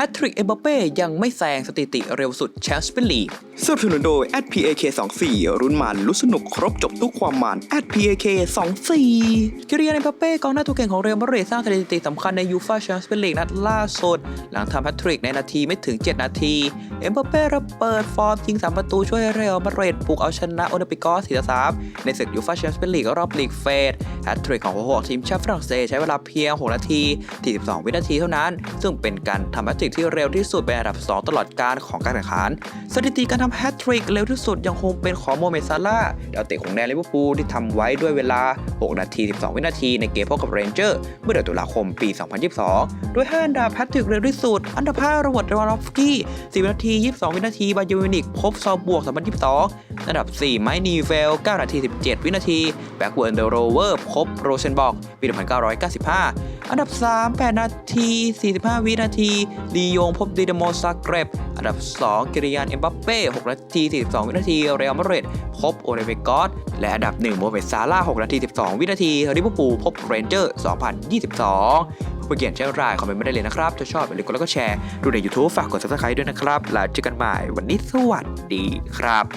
แฮตทริกเอ็มบัปเป้ยังไม่แซงสถิติเร็วสุดแชมเปี้ยนลีกสนับสนุนโดย @PAK 24 รุ่นมันลุ้นสนุกครบจบทุกความมัน @PAK 24คิริยานเอ็มบัปเป้กองหน้าตัวเก่งของเรอัลมาดริดสร้างสถิติสำคัญในยูฟ่าแชมเปี้ยนลีกนัดล่าสุด หลังทำแฮตทริกในนาทีไม่ถึง 7 นาที เอ็มบัปเป้ระเบิดฟอร์มยิง 3 ประตูช่วยให้เรอัลมาดริดบุกเอาชนะโอลิมปิกอส4-3ในศึกยูฟ่าแชมเปี้ยนลีกรอบลีกเฟสแฮตทริกของหัวหอกทีมชาติฝรั่งเศสใช้เวลาเพียง 6 นาที 42 วินาทีเท่านั้น ซึ่งเป็นการทำแฮตทริกที่เร็วที่สุดเป็นอันดับ 2 ตลอดการของการแข่งขัน สถิติการทำแฮตทริกเร็วที่สุดยังคงเป็นของโมเมซาร่าดาวเตะของแดนลิเวอร์พูลที่ทำไว้ด้วยเวลา 6 นาที 12 วินาทีในเกมพบกับเรนเจอร์เมื่อเดือนตุลาคมปี 2022 ด้วย5อันดับแฮตทริกเร็วที่สุด อันดับ5ระวัตเดวารอฟสกี้4วินาที 22 วินาทีบาเยอร์มิวนิกพบซอลบวก 2022 อันดับ 4 ไมค์นีเวล9 นาที 17 วินาทีแบ็กเวิร์นเดอโรเวอร์พบโรเซนบอกปี 1995 อันดับ 3 8 นาที 45 วินาทีลียงพบดินาโมซาเกรบอันดับ 2 กิริยาน เอ็มบัปเป้ 6 นาที 42 วินาที เรอัลมาดริดพบโอเลเวกอสและอันดับ 1 โมเมซาร่า 6 นาที 12 วินาทีลิเวอร์พูลพบเรนเจอร์ 2022ผู้เขียนแช่รายคอมเมนต์ไม่ได้เลยนะครับ ถ้าชอบอย่าลืมกดไลค์ก็แชร์ ดูใน YouTube ฝากกด subscribe ด้วยนะครับ แล้วเจอกันใหม่วันนี้สวัสดีครับ